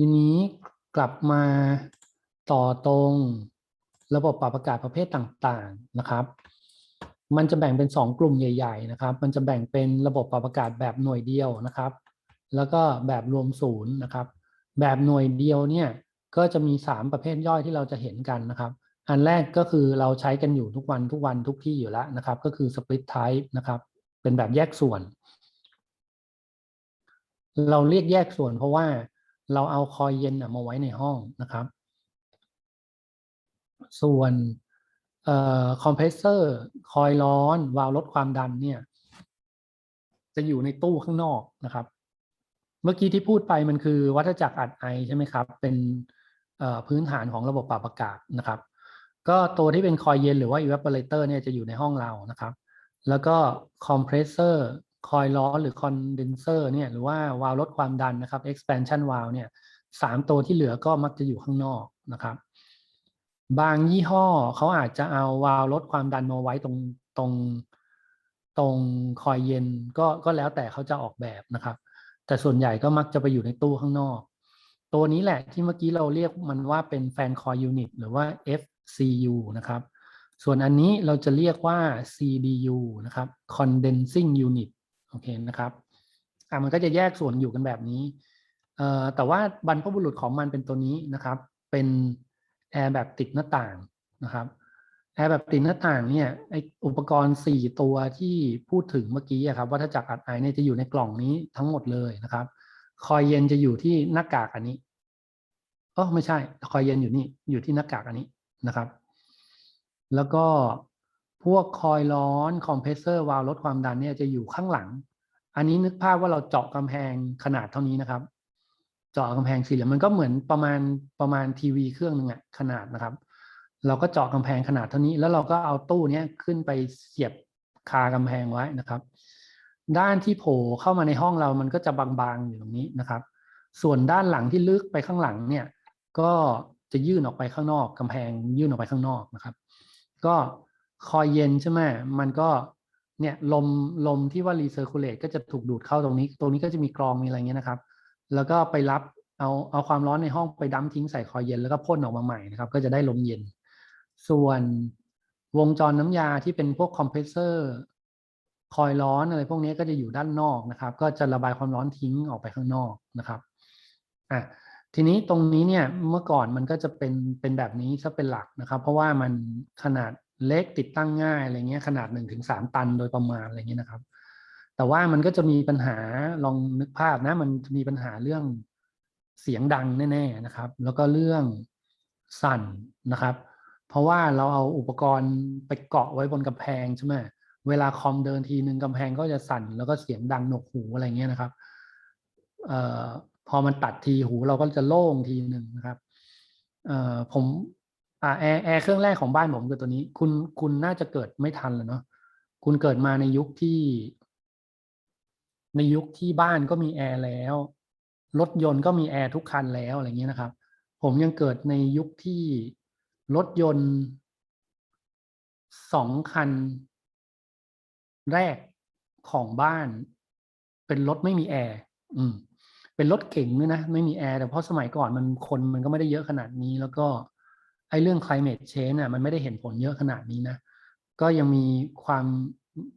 ทีนี้กลับมาต่อตรงระบบปรับอากาศประเภทต่างๆนะครับ มันจะแบ่งเป็นสองกลุ่มใหญ่ๆนะครับ มันจะแบ่งเป็นระบบปรับอากาศแบบหน่วยเดียวนะครับ แล้วก็แบบรวมศูนย์นะครับ แบบหน่วยเดียวเนี่ยก็จะมี 3 ประเภทย่อยที่เราจะเห็นกันนะครับ อันแรกก็คือเราใช้กันอยู่ทุกวันทุกวันทุกที่อยู่แล้วนะครับ ก็คือ split type นะครับ เป็นแบบแยกส่วน เราเรียกแยกส่วนเพราะว่า เราเอาคอยเย็นมาไว้ในห้องนะครับ ส่วนออคอมเพรสเซอร์คอยร้อน วาล์วลดความดันเนี่ย จะอยู่ในตู้ข้างนอกนะครับ เมื่อกี้ที่พูดไปมันคือวัฏจักรอัดไอใช่ไหมครับ เป็นพื้นฐานของระบบปรับอากาศนะครับ ก็ตัวที่เป็นคอยเย็นหรือว่า evaporator เนี่ยจะอยู่ในห้องเรานะครับ แล้วก็คอมเพรสเซอร์ คอยร้อหรือคอนเดนเซอร์เนี่ยหรือว่าวาล์วลดความดันนะครับ expansion valve เนี่ยสามตัวที่เหลือก็มักจะอยู่ข้างนอกนะครับ บางยี่ห้อเขาอาจจะเอาวาล์วลดความดันมาไว้ตรงตรงตรงคอยเย็นก็ก็แล้วแต่เขาจะออกแบบนะครับ แต่ส่วนใหญ่ก็มักจะไปอยู่ในตู้ข้างนอก ตัวนี้แหละที่เมื่อกี้เราเรียกมันว่าเป็นแฟนคอยยูนิตหรือว่า FCU นะครับ ส่วนอันนี้เราจะเรียกว่า CDU นะครับ Condensing Unit โอเคนะครับอะมันก็จะแยกส่วนอยู่กันแบบนี้เอ่อแต่ว่าบรรพบุรุษของมันเป็นตัวนี้นะครับ เป็นแอร์แบบติดหน้าต่างนะครับแอร์แบบติดหน้าต่างเนี่ยไออุปกรณ์ 4 ตัวที่พูดถึงเมื่อกี้อะครับวัฏจักรอัดไอเนี่ยจะอยู่ในกล่องนี้ทั้งหมดเลยนะครับ คอยเย็นจะอยู่ที่หน้ากากอันนี้เออไม่ใช่ คอยเย็นอยู่นี่อยู่ที่หน้ากากอันนี้นะครับ แล้วก็ พวกคอยร้อนคอมเพรสเซอร์วาล์วลดความดันเนี่ยจะอยู่ข้างหลัง อันนี้นึกภาพว่าเราเจาะกำแพงขนาดเท่านี้นะครับ เจาะกำแพงสี่เหลี่ยมมันก็เหมือนประมาณประมาณทีวีเครื่องหนึ่งอะขนาดนะครับ เราก็เจาะกำแพงขนาดเท่านี้ แล้วเราก็เอาตู้เนี้ยขึ้นไปเสียบคากำแพงไว้นะครับ ด้านที่โผล่เข้ามาในห้องเรามันก็จะบางๆอยู่ตรงนี้นะครับ ส่วนด้านหลังที่ลึกไปข้างหลังเนี่ยก็จะยื่นออกไปข้างนอกกำแพงยื่นออกไปข้างนอกนะครับ ก็ คอยเย็นใช่ไหมมันก็เนี่ยลมลมที่ว่ารีเซอร์คูลเลตก็จะถูกดูดเข้าตรงนี้ ตรงนี้ก็จะมีกรองมีอะไรเงี้ยนะครับ แล้วก็ไปรับเอาเอาความร้อนในห้องไปดั้มทิ้งใส่คอยเย็นแล้วก็พ่นออกมาใหม่นะครับ ก็จะได้ลมเย็น ส่วนวงจรน้ำยาที่เป็นพวกคอมเพรสเซอร์คอยร้อนอะไรพวกนี้ก็จะอยู่ด้านนอกนะครับ ก็จะระบายความร้อนทิ้งออกไปข้างนอกนะครับอะทีนี้ตรงนี้เนี่ยเมื่อก่อนมันก็จะเป็นเป็นแบบนี้ซะเป็นหลักนะครับ เพราะว่ามันขนาด เล็กติดตั้งง่ายอะไรเงี้ยขนาดหนึ่งถึงสามตันโดยประมาณอะไรเงี้ยนะครับ แต่ว่ามันก็จะมีปัญหาลองนึกภาพนะ มันมีปัญหาเรื่องเสียงดังแน่ ๆนะครับ แล้วก็เรื่องสั่นนะครับ เพราะว่าเราเอาอุปกรณ์ไปเกาะไว้บนกำแพงใช่ไหมเวลาคอมเดินทีหนึ่งกำแพงก็จะสั่น แล้วก็เสียงดังหนวกหูอะไรเงี้ยนะครับเอ่อพอมันตัดทีหูเราก็จะโล่งทีหนึ่งนะครับเอ่อผม อ่าแอร์แอร์เครื่องแรกของบ้านผมคือตัวนี้ คุณคุณน่าจะเกิดไม่ทันเลยเนาะคุณเกิดมาในยุคที่ ในยุคที่บ้านก็มีแอร์แล้ว รถยนต์ก็มีแอร์ทุกคันแล้วอะไรเงี้ยนะครับ ผมยังเกิดในยุคที่รถยนต์สองคัน แรกของบ้าน เป็นรถไม่มีแอร์อืม เป็นรถเก่งด้วยนะไม่มีแอร์แต่เพราะสมัยก่อนมันคนมันก็ไม่ได้เยอะขนาดนี้แล้วก็ ไอ้เรื่อง climate change น่ะมันไม่ได้เห็นผลเยอะขนาดนี้นะ ก็ยังมีความ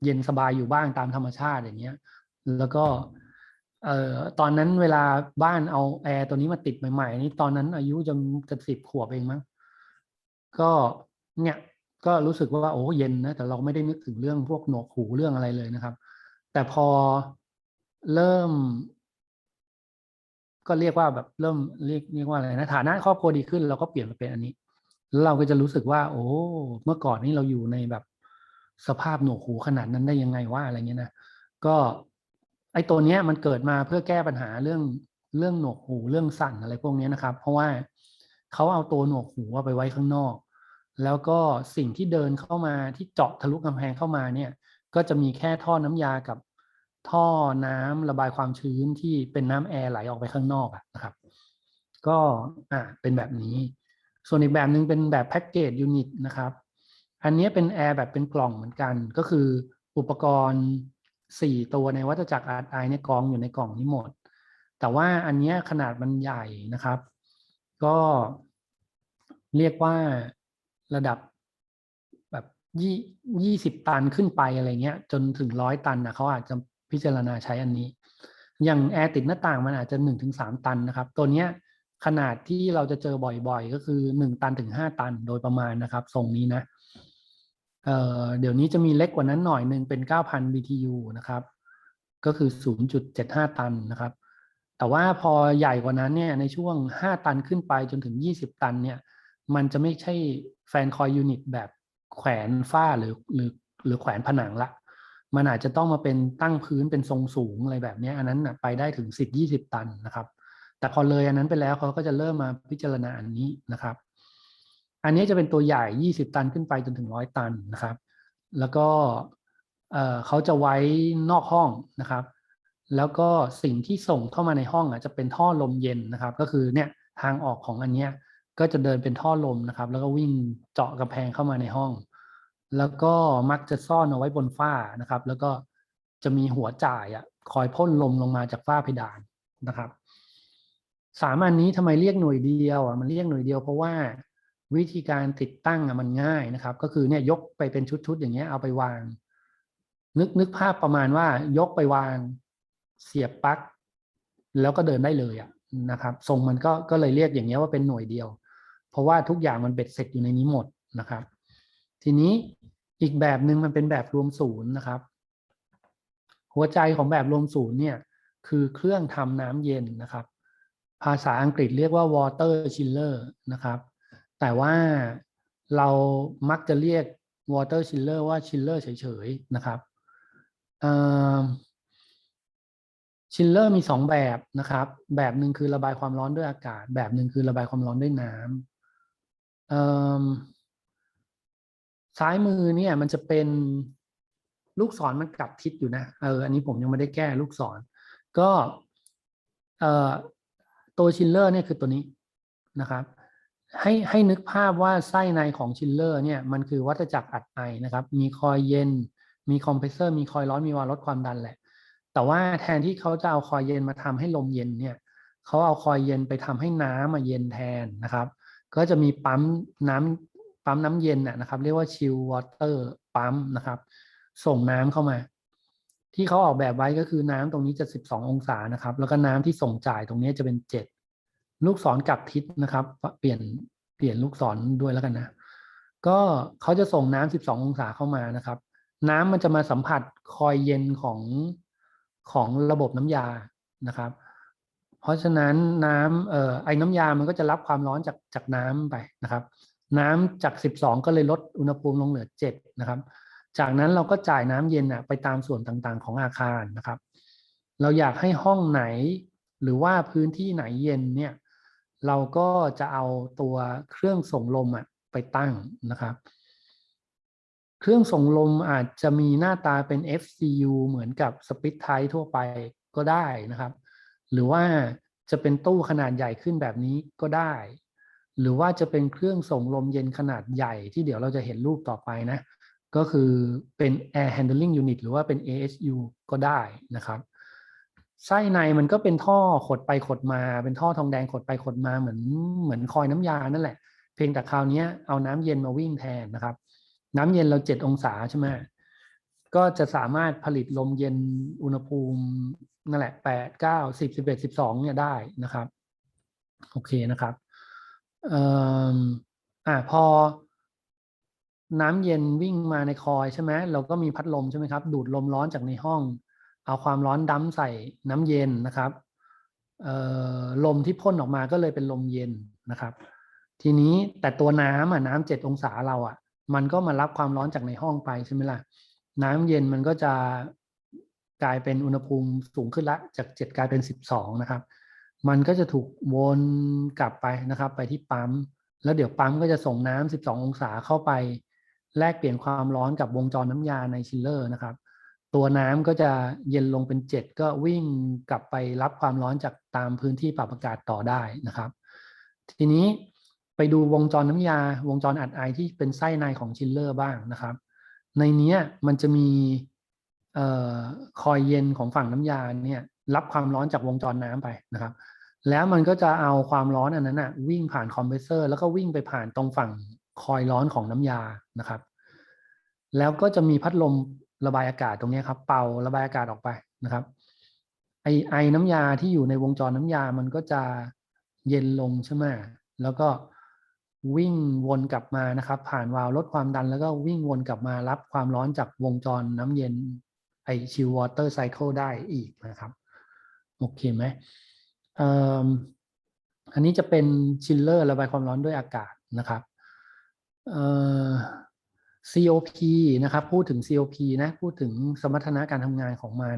เย็นสบายอยู่บ้างตามธรรมชาติอย่างเงี้ย แล้วก็เอ่อตอนนั้นเวลาบ้านเอาแอร์ตัวนี้มาติดใหม่ๆนี่ตอนนั้นอายุจะจะสิบขวบเองมั้งก็เนี่ยก็รู้สึกว่าโอ้เย็นนะแต่เราไม่ได้นึกถึงเรื่องพวกหนวกหูเรื่องอะไรเลยนะครับ แต่พอเริ่ม ก็เรียกว่าแบบเริ่มเรียกเรียกว่าอะไรนะฐานะครอบครัวดีขึ้นเราก็เปลี่ยนมาเป็นอันนี้ เราก็จะรู้สึกว่า โอ้เมื่อก่อนนี้เราอยู่ในแบบสภาพหนวกหูขนาดนั้นได้ยังไงว่าอะไรเงี้ยนะก็ไอ้ตัวเนี้ยมันเกิดมาเพื่อแก้ปัญหาเรื่องเรื่องหนวกหูเรื่องสั่นอะไรพวกนี้นะครับ เพราะว่าเขาเอาตัวหนวกหูไปไว้ข้างนอก แล้วก็สิ่งที่เดินเข้ามาที่เจาะทะลุกำแพงเข้ามาเนี่ย ก็จะมีแค่ท่อน้ำยากับท่อน้ำระบายความชื้นที่เป็นน้ำแอร์ไหลออกไปข้างนอกนะครับ ก็อ่าเป็นแบบนี้ ส่วนอีกแบบหนึ่งเป็นแบบแพ็กเกจยูนิตนะครับ อันนี้เป็นแอร์แบบเป็นกล่องเหมือนกัน ก็คืออุปกรณ์ 4 ตัวในวัฏจักรอาร์ไอเนี่ยกองอยู่ในกล่องนี้หมด แต่ว่าอันนี้ขนาดมันใหญ่นะครับ ก็เรียกว่าระดับแบบยี่ยี่สิบตันขึ้นไปอะไรเงี้ย จนถึงร้อยตันนะเขาอาจจะพิจารณาใช้อันนี้ อย่างแอร์ติดหน้าต่างมันอาจจะหนึ่งถึงสามตันนะครับ ตัวเนี้ย ขนาดที่เราจะเจอบ่อยๆ ก็คือหนึ่งตันถึงห้าตันโดยประมาณนะครับทรงนี้นะเเดี๋ยวนี้จะมีเล็กกว่านั้นหน่อยหนึ่งเป็น 9,000 BTU นะครับ ก็คือ 0.75 ตันนะครับ แต่ว่าพอใหญ่กว่านั้นเนี่ยในช่วง 5 ตันขึ้นไปจนถึง 20 ตันเนี่ย มันจะไม่ใช่แฟนคอยยูนิตแบบแขวนฝ้าหรือหรือหรือแขวนผนังละ มันอาจจะต้องมาเป็นตั้งพื้นเป็นทรงสูงอะไรแบบนี้อันนั้นนะไปได้ถึง 10-20 ตันนะครับ แต่พอเลยอันนั้นไปแล้วเขาก็จะเริ่มมาพิจารณาอันนี้นะครับ อันนี้จะเป็นตัวใหญ่ 20 ตันขึ้นไปจนถึง 100 ตันนะครับ แล้วก็เขาจะไว้นอกห้องนะครับ แล้วก็สิ่งที่ส่งเข้ามาในห้องอะจะเป็นท่อลมเย็นนะครับ ก็คือเนี่ยทางออกของอันเนี้ยก็จะเดินเป็นท่อลมนะครับ แล้วก็วิ่งเจาะกำแพงเข้ามาในห้อง แล้วก็มักจะซ่อนเอาไว้บนฝ้านะครับ แล้วก็จะมีหัวจ่ายอะคอยพ่นลมลงมาจากฝ้าเพดานนะครับ สามอันนี้ทำไมเรียกหน่วยเดียวอะมันเรียกหน่วยเดียวเพราะว่าวิธีการติดตั้งอะมันง่ายนะครับ ก็คือเนี่ยยกไปเป็นชุดๆอย่างเงี้ยเอาไปวาง นึกนึกภาพประมาณว่ายกไปวางเสียบปลั๊กแล้วก็เดินได้เลยอะนะครับทรงมันก็ก็เลยเรียกอย่างเงี้ยว่าเป็นหน่วยเดียว เพราะว่าทุกอย่างมันเบ็ดเสร็จอยู่ในนี้หมดนะครับ ทีนี้อีกแบบหนึ่งมันเป็นแบบรวมศูนย์นะครับ หัวใจของแบบรวมศูนย์เนี่ยคือเครื่องทำน้ำเย็นนะครับ ภาษาอังกฤษเรียกว่า water chiller นะครับ แต่ว่าเรามักจะเรียก water chiller ว่า chiller เฉยๆ นะครับชิลเลอร์มีสองแบบนะครับ แบบหนึ่งคือระบายความร้อนด้วยอากาศ แบบหนึ่งคือระบายความร้อนด้วยน้ำซ้ายมือเนี่ยมันจะเป็นลูกศรมันกลับทิศอยู่นะ เออ อันนี้ผมยังไม่ได้แก้ลูกศร ก็เอ่อ ตัวชิลเลอร์เนี่ยคือตัวนี้นะครับ ให้ให้นึกภาพว่าไส้ในของชิลเลอร์เนี่ยมันคือวัฏจักรอัดไอนะครับ มีคอยเย็น มีคอมเพรสเซอร์ มีคอยร้อนมีวาล์วลดความดันแหละ แต่ว่าแทนที่เขาจะเอาคอยเย็นมาทำให้ลมเย็นเนี่ยเขาเอาคอยเย็นไปทำให้น้ำมาเย็นแทนนะครับ ก็จะมีปั๊มน้ำปั๊มน้ำเย็นนะครับ เรียกว่าชิลวอเตอร์ปั๊มนะครับ ส่งน้ำเข้ามา ที่เขาออกแบบไว้ก็คือน้ำตรงนี้จะ 12 องศานะครับ แล้วก็น้ำที่ส่งจ่ายตรงนี้จะเป็น 7 ลูกศรกลับทิศนะครับ เปลี่ยนเปลี่ยนลูกศรด้วยแล้วกันนะ ก็เขาจะส่งน้ำ12 องศาเข้ามานะครับ น้ำมันจะมาสัมผัสคอยเย็นของของระบบน้ำยานะครับ เพราะฉะนั้นน้ำเอ่อไอ้น้ำยามันก็จะรับความร้อนจากจากน้ำไปนะครับ น้ำจาก 12 ก็เลยลดอุณหภูมิลงเหลือ 7 นะครับ จากนั้นเราก็จ่ายน้ำเย็นไปตามส่วนต่างๆ ของอาคารนะครับ เราอยากให้ห้องไหนหรือว่าพื้นที่ไหนเย็นเนี่ยเราก็จะเอาตัวเครื่องส่งลมอะไปตั้งนะครับ เครื่องส่งลมอาจจะมีหน้าตาเป็น FCU เหมือนกับสปิ t ไททั่วไปก็ได้นะครับ หรือว่าจะเป็นตู้ขนาดใหญ่ขึ้นแบบนี้ก็ได้ หรือว่าจะเป็นเครื่องส่งลมเย็นขนาดใหญ่ที่เดี๋ยวเราจะเห็นรูปต่อไปนะ ก็คือเป็น Air Handling Unit หรือว่าเป็น AHU ก็ได้นะครับ ไส้ในมันก็เป็นท่อขดไปขดมา เป็นท่อทองแดงขดไปขดมาเหมือนเหมือนคอยน้ำยานั่นแหละ เพียงแต่คราวนี้เอาน้ำเย็นมาวิ่งแทนนะครับ น้ำเย็นเราเจ็ดองศาใช่ไหมก็จะสามารถผลิตลมเย็นอุณหภูมินั่นแหละแปดเก้าสิบสิบเอ็ดสิบสองเนี่ยได้นะครับ โอเคนะครับอ่ออ่าพอ น้ำเย็นวิ่งมาในคอยใช่ไหมเราก็มีพัดลมใช่ไหมครับ ดูดลมร้อนจากในห้อง เอาความร้อนดั้มใส่น้ำเย็นนะครับเอ่อลมที่พ่นออกมาก็เลยเป็นลมเย็นนะครับ ทีนี้แต่ตัวน้ำอะน้ำเจ็ดองศาเราอะ มันก็มารับความร้อนจากในห้องไปใช่ไหมล่ะ น้ำเย็นมันก็จะกลายเป็นอุณหภูมิสูงขึ้นละจากเจ็ดกลายเป็นสิบสองนะครับ มันก็จะถูกวนกลับไปนะครับ ไปที่ปั๊มแล้วเดี๋ยวปั๊มก็จะส่งน้ำ12องศาเข้าไป แลกเปลี่ยนความร้อนกับวงจรน้ำยาในชิลเลอร์นะครับ ตัวน้ำก็จะเย็นลงเป็น 7 ก็วิ่งกลับไปรับความร้อนจากตามพื้นที่ปรับอากาศต่อได้นะครับ ทีนี้ไปดูวงจรน้ำยา วงจรอัดไอที่เป็นไส้ในของชิลเลอร์บ้างนะครับ ในนี้มันจะมีออคอยเย็นของฝั่งน้ำยาเนี่ยรับความร้อนจากวงจรน้ำไปนะครับ แล้วมันก็จะเอาความร้อนอันนั้นนะวิ่งผ่านคอมเพรสเซอร์แล้วก็วิ่งไปผ่านตรงฝั่ง คอยร้อนของน้ำยานะครับ แล้วก็จะมีพัดลมระบายอากาศตรงนี้ครับ เป่าระบายอากาศออกไปนะครับ ไอไอน้ำยาที่อยู่ในวงจรน้ำยามันก็จะเย็นลงใช่ไหมแล้วก็วิ่งวนกลับมานะครับ ผ่านวาล์วลดความดัน แล้วก็วิ่งวนกลับมารับความร้อนจากวงจรน้ำเย็นไอชิลวอเตอร์ไซเคิลได้อีกนะครับโอเคไหมอันนี้จะเป็นชิลเลอร์ระบายความร้อนด้วยอากาศนะครับ COP นะครับ พูดถึง COP นะ พูดถึงสมรรถนะการทำงานของมัน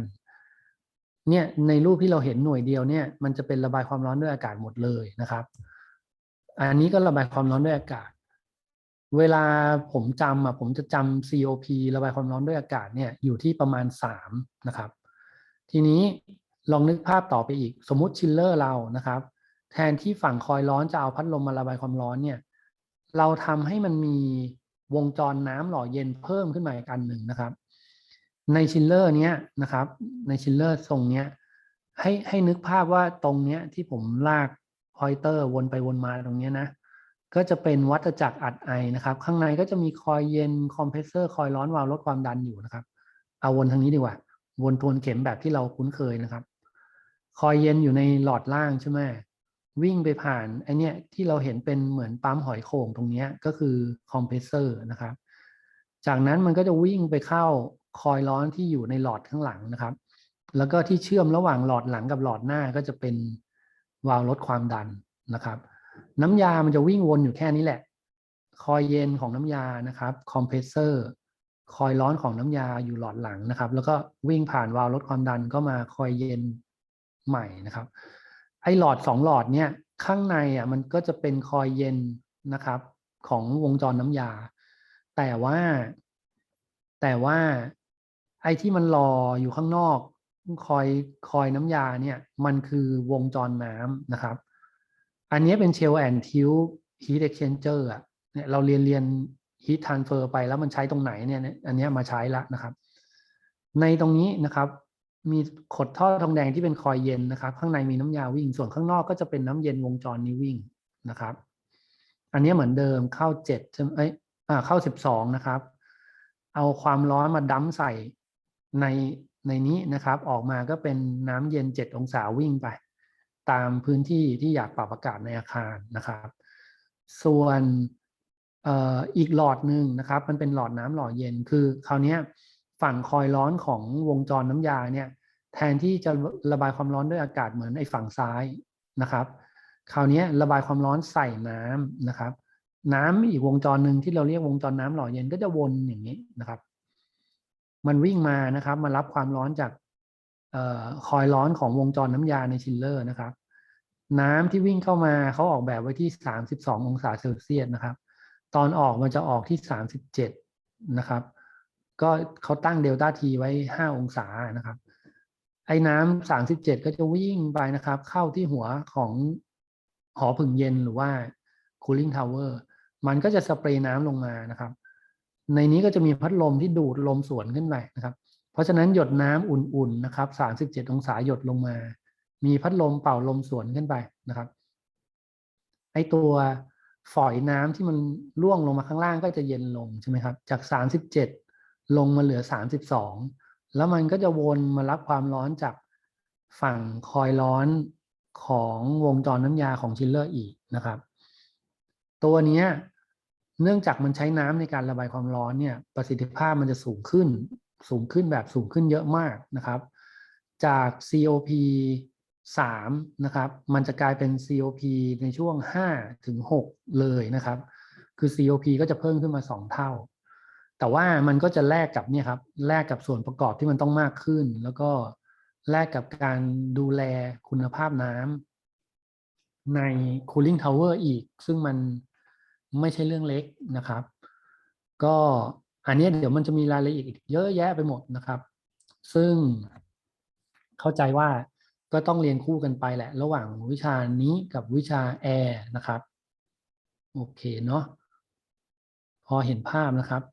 เนี่ยในรูปที่เราเห็นหน่วยเดียวเนี่ย มันจะเป็นระบายความร้อนด้วยอากาศหมดเลยนะครับ อันนี้ก็ระบายความร้อนด้วยอากาศ เวลาผมจำอะผมจะจำ COP ระบายความร้อนด้วยอากาศเนี่ยอยู่ที่ประมาณ3นะครับ ทีนี้ลองนึกภาพต่อไปอีก สมมติชิลเลอร์เรานะครับ แทนที่ฝั่งคอยล์ร้อนจะเอาพัดลมมาระบายความร้อนเนี่ย เราทำให้มันมีวงจรน้ำหล่อเย็นเพิ่มขึ้นมาอีกอันหนึ่งนะครับ ในชิลเลอร์เนี้ยนะครับ ในชิลเลอร์ทรงเนี้ยให้ให้นึกภาพว่าตรงเนี้ยที่ผมลากพอยเตอร์วนไปวนมาตรงเนี้ยนะก็จะเป็นวัฏจักรอัดไอนะครับ ข้างในก็จะมีคอยเย็นคอมเพรสเซอร์คอยร้อนวาล์วลดความดันอยู่นะครับ เอาวนทางนี้ดีกว่า วนทวนเข็มแบบที่เราคุ้นเคยนะครับ คอยเย็นอยู่ในหลอดล่างใช่ไหม วิ่งไปผ่านไอเนี้ยที่เราเห็นเป็นเหมือนปั๊มหอยโข่งตรงเนี้ยก็คือคอมเพรสเซอร์นะครับ จากนั้นมันก็จะวิ่งไปเข้าคอยร้อนที่อยู่ในหลอดข้างหลังนะครับ แล้วก็ที่เชื่อมระหว่างหลอดหลังกับหลอดหน้าก็จะเป็นวาล์วลดความดันนะครับ น้ำยามันจะวิ่งวนอยู่แค่นี้แหละ คอยเย็นของน้ำยานะครับคอมเพรสเซอร์คอยร้อนของน้ำยาอยู่หลอดหลังนะครับ แล้วก็วิ่งผ่านวาล์วลดความดันก็มาคอยเย็นใหม่นะครับ ไอหลอดสองหลอดเนี่ยข้างในอะมันก็จะเป็นคอยเย็นนะครับ ของวงจรน้ำยา แต่ว่า แต่ว่า ไอที่มันรออยู่ข้างนอก คอยคอยน้ำยาเนี่ย มันคือวงจรน้ำนะครับ อันนี้เป็นเชลแอนทิวฮีทเอ็กเชนเจอร์อะเนี่ยเราเรียนเรียนฮีททรานเฟอร์ไปแล้วมันใช้ตรงไหนเนี่ย อันนี้มาใช้ละนะครับ ในตรงนี้นะครับ มีขดท่อทองแดงที่เป็นคอยเย็นนะครับ ข้างในมีน้ำยาวิ่ง ส่วนข้างนอกก็จะเป็นน้ำเย็นวงจรนี้วิ่งนะครับ อันนี้เหมือนเดิมเข้าเจ็ดใช่ไหมเอ้ยเข้าสิบสองนะครับ เอาความร้อนมาดั้มใส่ในในนี้นะครับ ออกมาก็เป็นน้ำเย็นเจ็ดองศาวิ่งไป ตามพื้นที่ที่อยากปรับอากาศในอาคารนะครับ ส่วนอ,อ,อีกหลอดหนึ่งนะครับ มันเป็นหลอดน้ำหล่อเย็นคือคราวนี้ ฝั่งคอยร้อนของวงจรน้ำยาเนี่ยแทนที่จะระบายความร้อนด้วยอากาศเหมือนไอ้ฝั่งซ้ายนะครับ คราวนี้ระบายความร้อนใส่น้ำนะครับ น้ำอีกวงจรหนึ่งที่เราเรียกวงจรน้ำหล่อเย็นก็จะวนอย่างนี้นะครับ มันวิ่งมานะครับ มารับความร้อนจากออคอยร้อนของวงจรน้ำยาในชิลเลอร์นะครับ น้ำที่วิ่งเข้ามาเขาออกแบบไว้ที่ 32 องศาเซลเซียสนะครับ ตอนออกมันจะออกที่ 37 นะครับ ก็เขาตั้งเดลต้าทีไว้5องศานะครับ ไอ้น้ำ37ก็จะวิ่งไปนะครับ เข้าที่หัวของหอผึ่งเย็นหรือว่า cooling tower มันก็จะสเปรย์น้ำลงมานะครับ ในนี้ก็จะมีพัดลมที่ดูดลมสวนขึ้นไปนะครับ เพราะฉะนั้นหยดน้ำอุ่นๆนะครับ37องศาหยดลงมา มีพัดลมเป่าลมสวนขึ้นไปนะครับ ไอตัวฝอยน้ำที่มันร่วงลงมาข้างล่างก็จะเย็นลงใช่ไหมครับ จาก 37 ลงมาเหลือ 32 แล้วมันก็จะวนมารับความร้อนจากฝั่งคอยร้อนของวงจรน้ำยาของชิลเลอร์อีกนะครับ ตัวนี้เนื่องจากมันใช้น้ำในการระบายความร้อนเนี่ยประสิทธิภาพมันจะสูงขึ้น สูงขึ้นแบบสูงขึ้นเยอะมากนะครับ จาก COP 3นะครับ มันจะกลายเป็น COP ในช่วง5ถึง6เลยนะครับ คือ COP ก็จะเพิ่มขึ้นมา 2 เท่า แต่ว่ามันก็จะแลกกับเนี่ยครับแลกกับส่วนประกอบที่มันต้องมากขึ้น แล้วก็แลกกับการดูแลคุณภาพน้ำใน cooling tower อีก ซึ่งมันไม่ใช่เรื่องเล็กนะครับ ก็อันนี้เดี๋ยวมันจะมีรายละเอียดอีกเยอะแยะไปหมดนะครับ ซึ่งเข้าใจว่าก็ต้องเรียนคู่กันไปแหละ ระหว่างวิชานี้กับวิชาแอร์นะครับ โอเคเนาะพอเห็นภาพนะครับ